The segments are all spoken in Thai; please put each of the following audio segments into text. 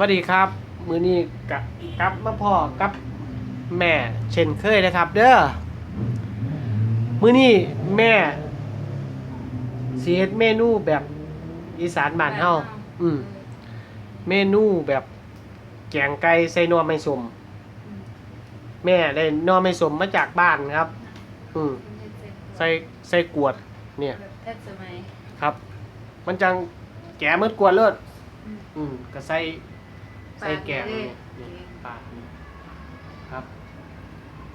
วัสดีครับ มือนี้กับกับมาพ่อกับแม่เช่นเคยนะครับ เด้อมือนี้แม่สีเฮ็ดเมนูแบบอีสานบ้านเฮาอืมเมนูแบบแกงไก่ใส่หนัวไม่สม แม่ได้หนัวไม่สมมาจากบ้านครับ อืมใส่ใส่กวด เนี่ยแทบสมัยครับ มันจังแกะมืดกวนเลิศอืมอืมก็ใส่ใส่แกงปลานี่เลยนี่ปลานี่ครับ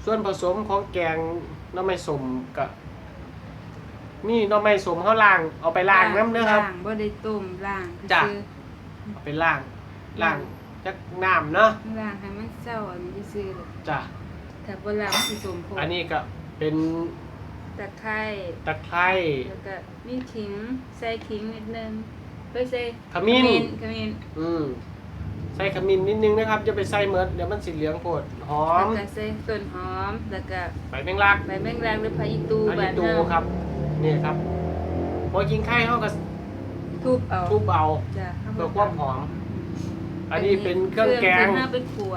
ส่วนผสมของแกงหน้ำไม้สมกับนี่หน้ำไม้สมเขาล้างเอาไปล้างน้ำเด้อครับ ล้างบ่ได้ต้มล้างจ้ะ คือเอาไปล้างล้างจักน้ำเนาะล้างให้มันเศร้าอันนี้ซื่อๆจ้ะถ้าบ่ล้างมันสิสมผงอันนี้ก็เป็นตะไคร้ตะไคร้ แล้วก็มีขิงใส่ขิงนิดนึงไปใส่ขมิ้น ขมิ้นอืม ใส่ขมิ้นนิดนึงนะครับจะไปใส่เมิดเดี๋ยวมันสีเหลืองโพดหอแล้วมก็ใส่ต้นหอมแล้วก็ใบแมงลักใบแมงลักหรือผักอีตูอันบ้านี้นตูเฮาครับนี่ครับพอกินไข่เขาก็ทุบเอาทุบเอาจ้ะเพื่อความหอม อันนี้เป็นเครื่องแกงเครื่องที่เฮาไปคั่ว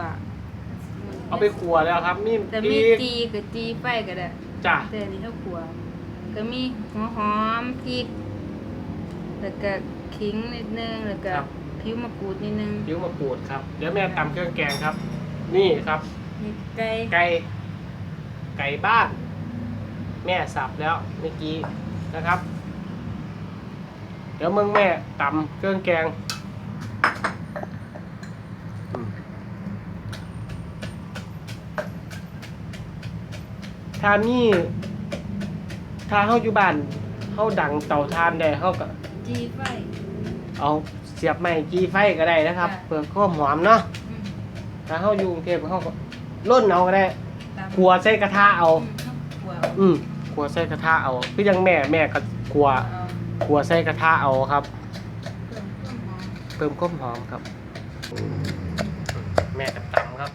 เอาไปขัวแล้วครับมีแต่พมีริกจีกับจีไฟก็ได้จ้ะแต่อันนี้เฮาคั่วก็มีหัวหอมพริกแล้วก็ขิงนิดนึงแล้วก็ ผิวมะกรูดนิดนึงยิ้วมะกรูดครับ เดี๋ยวแม่ตำเครื่องแกงครับ นี่ครับ มีไก่ไก่ไก่บ้าน แม่สับแล้วเมื่อกี้นะครับ เดี๋ยวมึงแม่ตำเครื่องแกงอืมถ้านี่ถ้าเฮาอยู่บ้านเฮาดังเตาถ่านได้เฮาก็จีไฟ เอาเสียบไม้จี้ไฟก็ได้นะครับจ้ะเพื่อความหอมเนาะอืมถ้าเฮาอยู่กรุงเทพเฮาก็ล่นเอาก็ได้ตามขัวใส่กระทะเอาอืมเฮาคั่วอืมขัวใส่กระทะเอาคือยังแม่แม่ก็ขัวเอาขัวใส่กระทะเอาครับเพิ่มความหอมเพิ่มความหอมครับ แม่กับตำครับ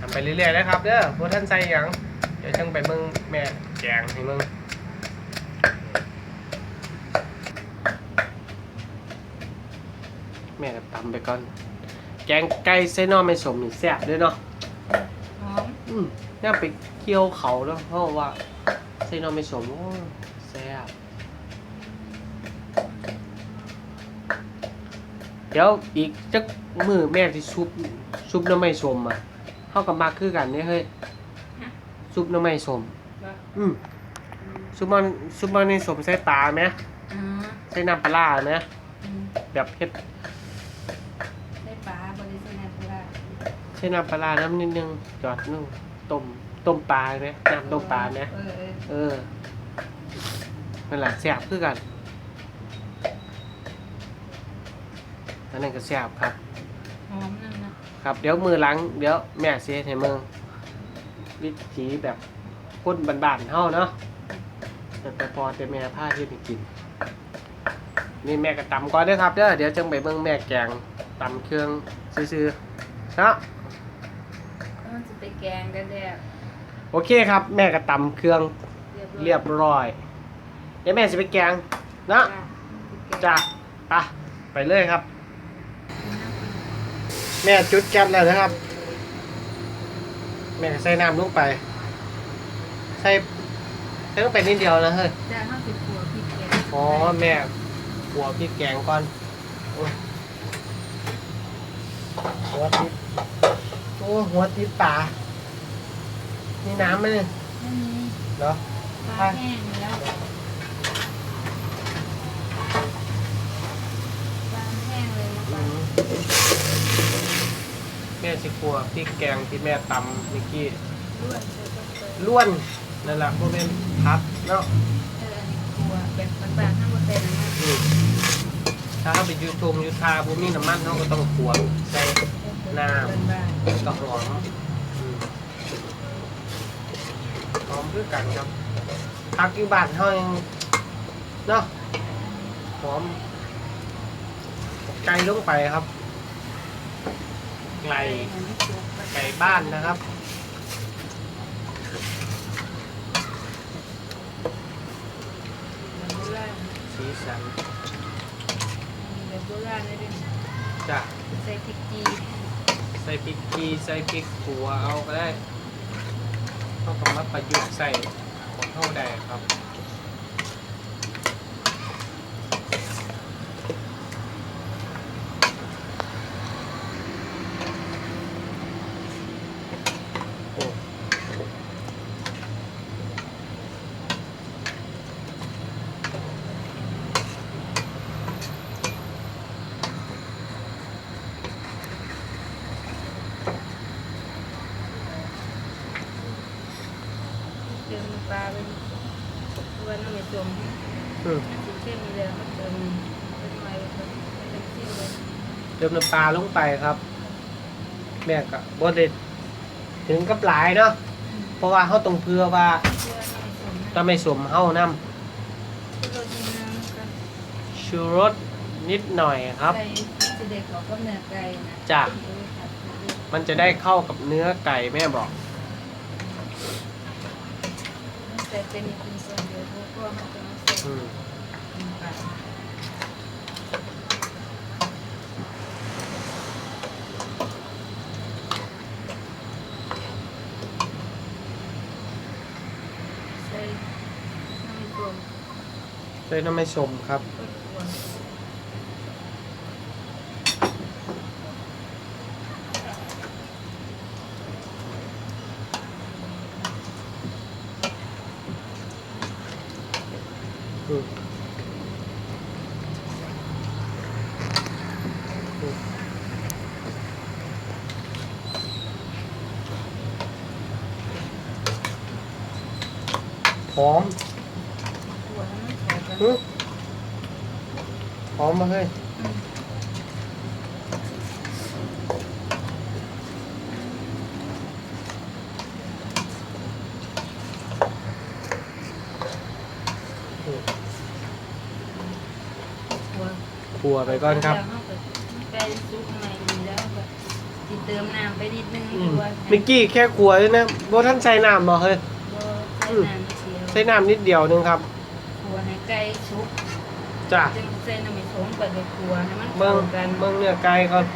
ทำไปเรื่อยๆนะครับเด้อพวกท่านใส่หยังเดี๋ยวจังไปเบิ่งแม่แกงให้มึง แม่กับตำไปก่อน แกงไก่ใส่หน่อไม่สมนี่แซ่บเด้วยเนาะหอมอืมน่าไปเคี่ยวเขาแล้วเพราะว่าใส่หน่อไม่สมโอ้แซ่บเดี๋ยวอีกจักมือแม่ที่ซุปซุปหน้ำไม่สมอะเข้ากับมาคือกันเนี่ยเฮ้ยซุปหน้ำไม่สมบ่อืมซุปมันซุปมันในสมใส่ปลาไหมอ๋อใส่น้ำปลาร้าไหมอืมแบบเผ็ดได้ปลาบ่ได้ใส่น้ำปลาร้า ใส่น้ำปลาร้าน้ำนิดนึงจอดนึงต้มต้มปลาไหมน้ำต้มปลาไหมเออเออเออนั่นแหละแซ่บคือกันอันนั้นก็แซ่บครับ หอมนั่นนะครับ เดี๋ยวมือหล้างเดี๋ยวแม่เสียให้มึงวิถีแบบคนบ้านๆเฮาเนาะแต่แต่พอแต่แม่ผ้าที่ไปกิน นี่แม่ก็ตำก่อนเด้อครับเด้อเดี๋ยวจังไปเบิ่งแม่แกงตำเครื่องซื่อๆ เนาะมันจะไปแกงกันแล้วโอเคครับ แม่ก็ตำเครื่องเรียบร้อยเรียบร้อย เดี๋ยวแม่จะไปแกงเนาะจ้ะไปไปเลยครับ แม่จุดแก๊สแล้วนะครับ แม่ใส่น้ำลงไป ใส่ใส่ลงไปนิดเดียวนะเฮ้ยจะห้าสิบหัวพริกแกงอ๋อแม่หัวพริกแกงก่อนโอ้ย หัวติดโอ้หัวติดปลามีน้ำไหมเนี่ยไม่มีเหรอปลาแห้งแล้วปลาแห้งเลยอืมแม่สิขัวพริกแกงที่แม่ตำเมื่อกี้ด้วนเลยก็เปิดล้วนนั่นแหละพวกแม่นพัดเนาะเอออันนี้ครัวแบบบางๆห้ามเต็มนะอืม ถ้าเขาไปยูทูบยูทาบุมีน้ำมันเขาก็ต้องขวงใส่น้ำเป็นบ้านกระหอมอืมหอมคือกันครับพักอยู่บ้านเขายังเนาะหอมไก่ลงไปครับ ไก่ไกไก่บ้านนะครับสีสันมีแบบ โบราณเลยเด้อจ้ะใส่พริกจีใส่พริกกีใส่พริกขัวเอาก็ได้เข้ากับมาประยุกต์ใส่ของเข้าได้ครับ โอ้ เติมน้ำปลาไปวันน้ำไม่จมอืมสีเข้มเลยมาเติมเป็นไงเป็นเป็นจิ้มเลยเติมน้ำปลาลงไปครับ แม่ก็บ่ได้ถึงกับหลายเนาะเพราะว่าเขาต้องเพื่อว่าเพื่อน้ำไม่จมถ้าไม่สวมเฮานํรสดีน้ำกันชูรสนิดหน่อยครับใส่จะเด็กเขาก็เนื้อไก่นะจ้ะเออครับมันจะได้เข้ากับเนื้อไก่แม่บอก ใส่เป็นคนส่วนเดียวเพราะว่ามันจะไม่ใส่อืมใส่น้ำไม่จมใส่น้ำไม่สมครับ ก็ควร อืมอืม หอมควรให้มันเข้ากันอืมหอมมาเฮ้ยอืมอืมควรขัวไปก่อนครับแล้วเราก็ไปซุปใหม่ดีแล้วก็สิเติมน้ำไปนิดนึงอืมด้วยเมื่อกี้แค่ขัวเลยนะบ่ท่านใส่น้ำบ่เฮ้ยบ่ใส่น้ำเชียว ใส่น้ำนิดเดียวนึงครับขัวให้ไก่สุกจ้ะจึงใส่น้ำมันสมกับขัวให้มันเบิ่เข้างกันเบิ่งเนื้อไก่ก่อน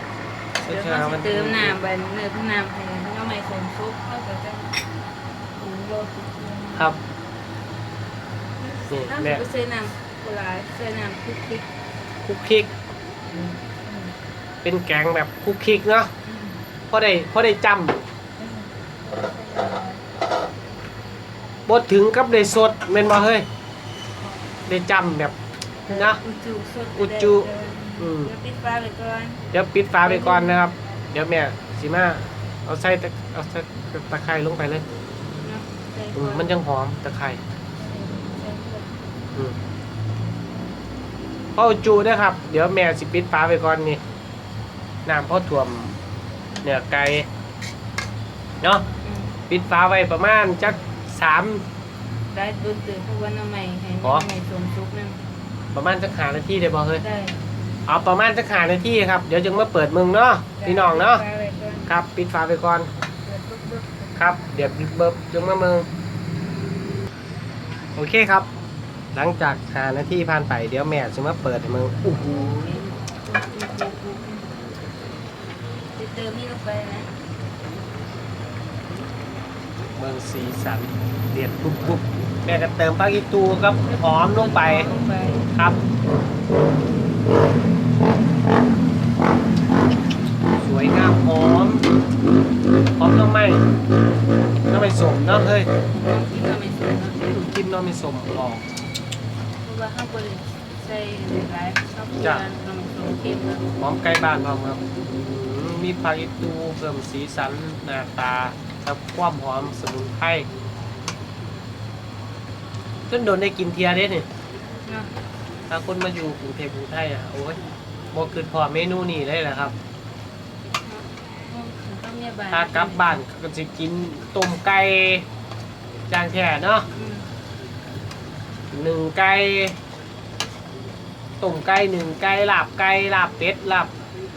เดี๋ยวเราสิเติมน้ำไปเนื้อทุกน้ำให้น้ำมันสมซุปเข้ากับจะปรุงรสครับ นี่น้ำแม่ก็ใส่น้ำกุหลาบใส่น้ำคลุกคลิกคุกคิก อืมเป็นแกงแบบคุกคิกเนาะอืมพอได้พอได้จอืมำ บ่ถึงกับได้สดแม่นบ่เฮ้ยได้จำแบบ นะ อุจุสดอุจุอือืม เดี๋ยวปิดฟ้าไปก่อนเดี๋ยวปิดฝาไปก่อนนะครับ เดี๋ยวแม่สิมาเอาใส่ตะเอาใส่ตะไคร้ลงไปเลยเนาะใส่อืก่มอนมันยังหอมตะไคร้ใส่ก่อนอืมพ่อจูด้วยครับ เดี๋ยวแม่สิปิดฝาไปก่อนนี่น้ำพ่อถ่วมเนื้อไก่เนาะ อืมปิดฝาไว้ประมาณจัก สาม ได้ตุนตื่นทุกวันทำไมให้อ๋อทำไมสมซุปนั่นประมาณจักหานาทีได้บ่เฮ้ยได้เอาประมาณจักหานาทีครับเดี๋ยวจึงมาเปิดมึงเนาะพี่น้องเนาะได้ไว้ก่อนครับปิดฝาไปก่อน เปิดปุ๊บปุ๊บครับ เดี๋ยวเบิบจึงมาเมืองโอเคครับ หลังจากหานาทีผ่านไปเดี๋ยวแม่จะมาเปิดให้มึงโอ้โหจะเติมนี่ลงไปนะ เมืองสีสันเดือดปุ๊บปุ๊บแม่ก็เติมปลาอีตูกับหอมลงไปลงไปครับ สวยงามหอมหอมน้ำไหมน้ำไหมสมเนาะเฮ้ยที่ทำไมสมเนาะกินน้ำไหมสมออกเพราะว่าข้าวบริใส่หลายๆข้าวบริจ้ะทำไมสมเค็มแล้วหอมไก่บ้านพร้อมครับอืมมีปลาอีตูเพิ่มสีสันหน้าตา ครับความหอมสมุนไพรจนโดนได้กินเทียเด้เนี่ยเนาะถ้าคนมาอยู่กรุงเทพกรุงไทยอะโอ้ยบ่คือพอเมนูนี้เลยแหละครับต้องเมียบ้านถ้ากลับบ้านก็จะกินต้มไก่จางแท้เนาะอืมหนึ่งไก่ต้มไก่หนึ่งไก่ลาบไก่ลาบเป็ดลาบ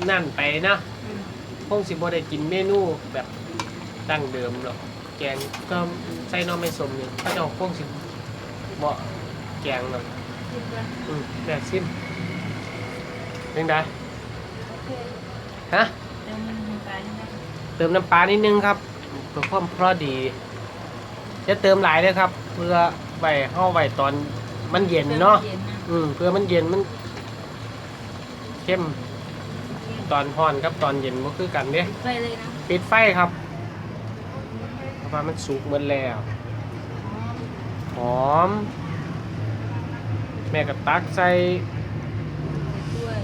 นั่นไปนะอืมคงสิบ่ได้กินเมนูแบบ ดั้งเดิมหรอกแกงก็ใส่หน้อไม่สมนี่เขาเจะคงสิบ่แกงหรอกคิดว่าอืมแต่ซิมเป็นไงโอเคฮะเติมมันลงไปใช่ไหมเติมน้ำปลานิดนึงครับเพื่อความเพราะดี จะเติมหลายเลยครับ เพื่อไว้เข้าไว้ตอนมันเย็นเนาะเย็นนะอืมเพื่อมันเย็นมันเข้มตอนร้อนกับตอนเย็นก็คือกันเด้ปิดไฟเลยนะปิดไฟครับเพ ราะว่ามันสุกหมดแล้วอ๋อหอม แม่ก็ตักใส่ช่วย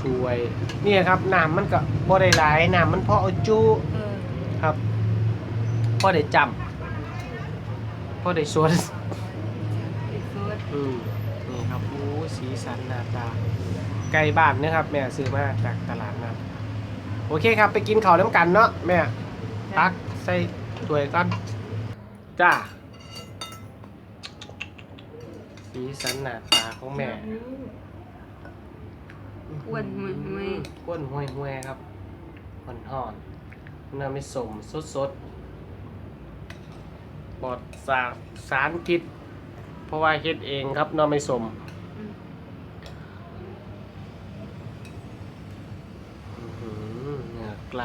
ถ้วยนี่ครับน้ำมันก็บ่ได้หลายน้ำมันพอเอาจุเออครับพอได้จำพอได้สวนปิดโซดอืมนี่ครับโอ้สีสันหน้าตาไก่บ้านนะครับ แม่ซื้อมาจากตลาดนัดโอเคครับ ไปกินข้าวน้ำกันเนาะแม่ตักใส่ ถ้วยกันจ้า สีสันหน้าตาของแม่อ้วนห่วยห่วยก้นห้วยห้วยๆครับห่อนห่อนๆน้ำไม่สมสดสดๆปลอดสารสารพิษเพราะว่าเฮ็ดเองครับน้ำไม่สมอืมอื้อหือเนื้อไกล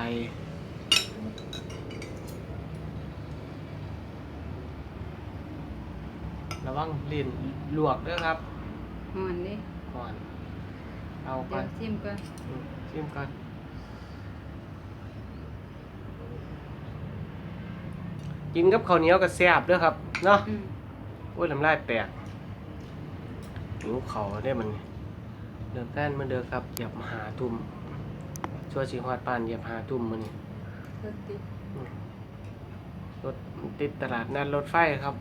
ระวังลิ้นลวกด้วยครับห่อนดิก่อนเอาก่เดี๋อยวนชิมก่อนอืมชิมก่อนกินกับข้าวเหนียวกับแซ่บด้วยครับเนาะอืมโอ้ยลำลายแตกหิวเขาได้มันเดินแป้นมันเดินครับเหยียบหาทุ่มช่วยสีฮอดปานเหยียบหาทุ่มมันนี่รสติดรถติดตลาดนัดรถไฟครับ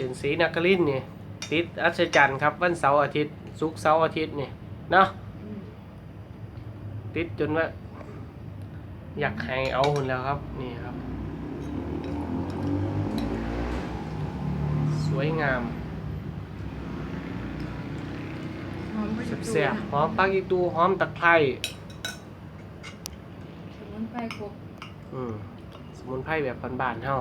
เส้นสีนักกลินนี่ติดอัศจรรย์ครับ วันเสาร์อาทิตย์ศุกร์เสาร์อาทิตย์นี่เนาะอืมติดจนว่า อยากให้เอาหุ่นแล้วครับ นี่ครับ สวยงามหอมไปแซ่บๆหอมปักอีตูหอมตะไคร้สมุนไพรครบอืมสมุนไพรแบบบ้านๆเฮา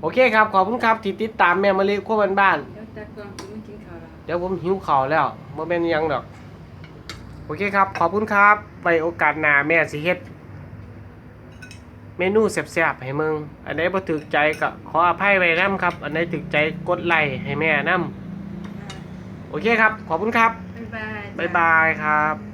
โอเคครับ ขอบคุณครับที่ติดตามแม่มะลิขั้วบ้านเดี๋ยวตากล้องจะไม่กินข้าวละๆเดี๋ยวผมหิวข้าวแล้วบ่แม่นหยังดอก โอเคครับ ขอบคุณครับไว้โอกาสหน้าแม่สิเฮ็ด เมนูแซ่บๆให้มึง อันไหนบ่ถูกใจก็ขออภัยไว้นํครับ อันไหนถูกใจกดไลค์ให้แม่นํโอเคครับ ขอบคุณครับบ๊ายบาย บ๊ายบายครับ